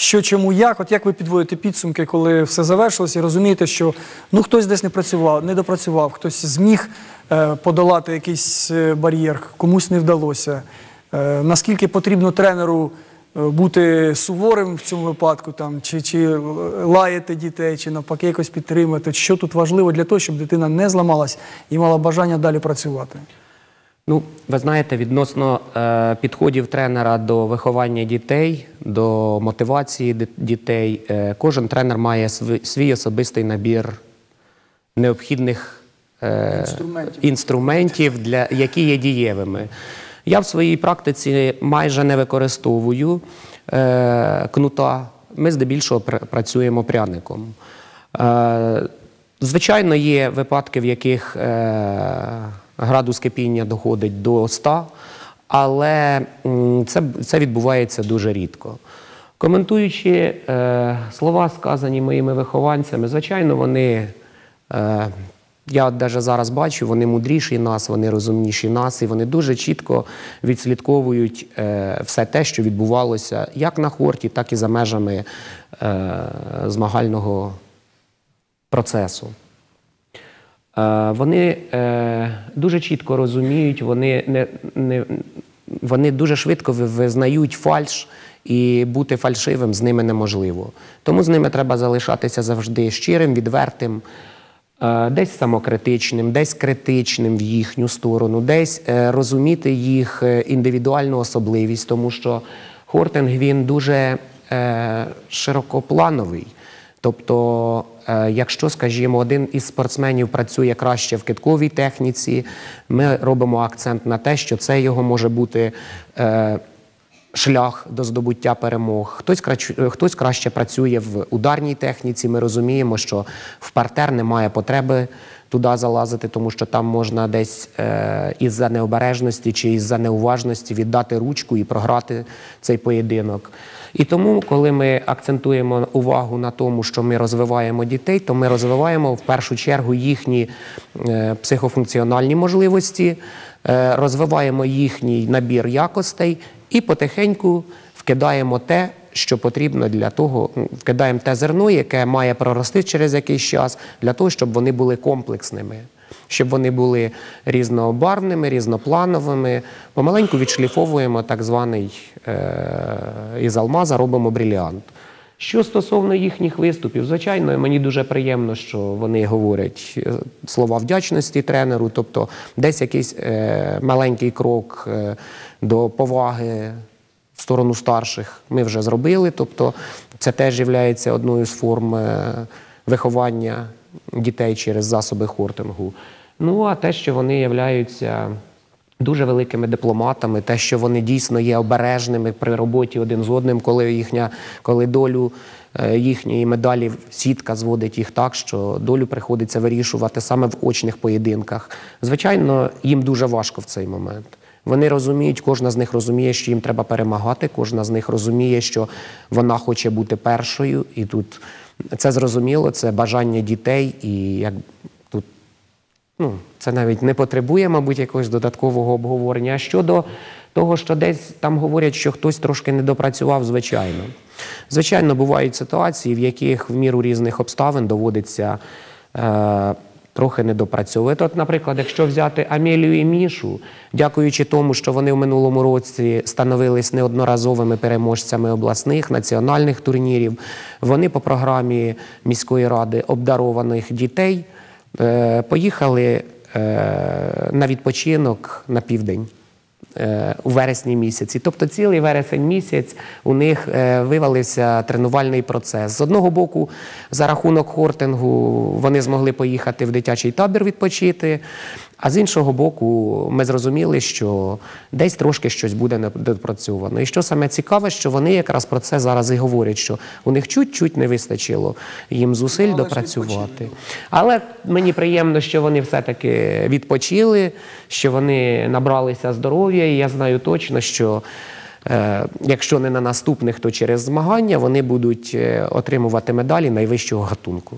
що чому як. От як ви підводите підсумки, коли все завершилося, і розумієте, що ну хтось десь не працював, не допрацював, хтось зміг е, подолати якийсь е, бар'єр, комусь не вдалося. Е, наскільки потрібно тренеру е, бути суворим в цьому випадку, там, чи, чи лаяти дітей, чи навпаки якось підтримати? Що тут важливо для того, щоб дитина не зламалась і мала бажання далі працювати? Ну, ви знаєте, відносно е, підходів тренера до виховання дітей, до мотивації дітей, е, кожен тренер має свій, свій особистий набір необхідних е, Інструментів. інструментів, для, які є дієвими. Я в своїй практиці майже не використовую е, кнута. Ми здебільшого пр- працюємо пряником. Е, звичайно, є випадки, в яких е, градус кипіння доходить до 100, але це, це відбувається дуже рідко. Коментуючи е, слова, сказані моїми вихованцями, звичайно, вони. Е, я даже зараз бачу, вони мудріші нас, вони розумніші нас, і вони дуже чітко відслідковують е, все те, що відбувалося як на хорті, так і за межами е, змагального процесу. Вони е, дуже чітко розуміють, вони, не, не, вони дуже швидко визнають фальш, і бути фальшивим з ними неможливо. Тому з ними треба залишатися завжди щирим, відвертим, е, десь самокритичним, десь критичним в їхню сторону, десь е, розуміти їх індивідуальну особливість, тому що хортинг він дуже широкоплановий. Тобто, якщо, скажімо, один із спортсменів працює краще в китковій техніці, ми робимо акцент на те, що це його може бути е, шлях до здобуття перемог. Хтось, е, хтось краще працює в ударній техніці. Ми розуміємо, що в партер немає потреби туди залазити, тому що там можна десь е, із-за необережності чи із-за неуважності віддати ручку і програти цей поєдинок. І тому, коли ми акцентуємо увагу на тому, що ми розвиваємо дітей, то ми розвиваємо в першу чергу їхні е, психофункціональні можливості, е, розвиваємо їхній набір якостей і потихеньку вкидаємо те, що потрібно для того, м, вкидаємо те зерно, яке має прорости через якийсь час, для того, щоб вони були комплексними, щоб вони були різнобарвними, різноплановими. Помаленьку відшліфовуємо так званий е- із алмаза, робимо бриліант. Що стосовно їхніх виступів, звичайно, мені дуже приємно, що вони говорять е, слова вдячності тренеру, тобто десь якийсь е, маленький крок е, до поваги сторону старших ми вже зробили. Тобто це теж є одною з форм е, виховання дітей через засоби хортингу. Ну а те, що вони являються дуже великими дипломатами, те, що вони дійсно є обережними при роботі один з одним, коли їхня, коли долю е, їхньої медалі сітка зводить їх так, що долю приходиться вирішувати саме в очних поєдинках. Звичайно, їм дуже важко в цей момент. Вони розуміють, кожна з них розуміє, що їм треба перемагати, кожна з них розуміє, що вона хоче бути першою, і тут це зрозуміло, це бажання дітей, і як тут ну, це навіть не потребує, мабуть, якогось додаткового обговорення. А щодо того, що десь там говорять, що хтось трошки не допрацював, звичайно. Звичайно, бувають ситуації, в яких в міру різних обставин доводиться е, трохи недопрацьовувати. От, наприклад, якщо взяти Амелію і Мішу, дякуючи тому, що вони в минулому році становились неодноразовими переможцями обласних національних турнірів, вони по програмі міської ради обдарованих дітей е, поїхали е, на відпочинок на південь. Е, У вересні місяці, тобто цілий вересень місяць у них е, вивалився тренувальний процес. З одного боку, за рахунок хортингу вони змогли поїхати в дитячий табір відпочити. А з іншого боку, ми зрозуміли, що десь трошки щось буде недопрацьовано. І що саме цікаве, що вони якраз про це зараз і говорять, що у них чуть-чуть не вистачило їм зусиль Ну, але допрацювати. Але мені приємно, що вони все-таки відпочили, що вони набралися здоров'я, і я знаю точно, що. е, Якщо не на наступних, то через змагання вони будуть е, отримувати медалі найвищого гатунку.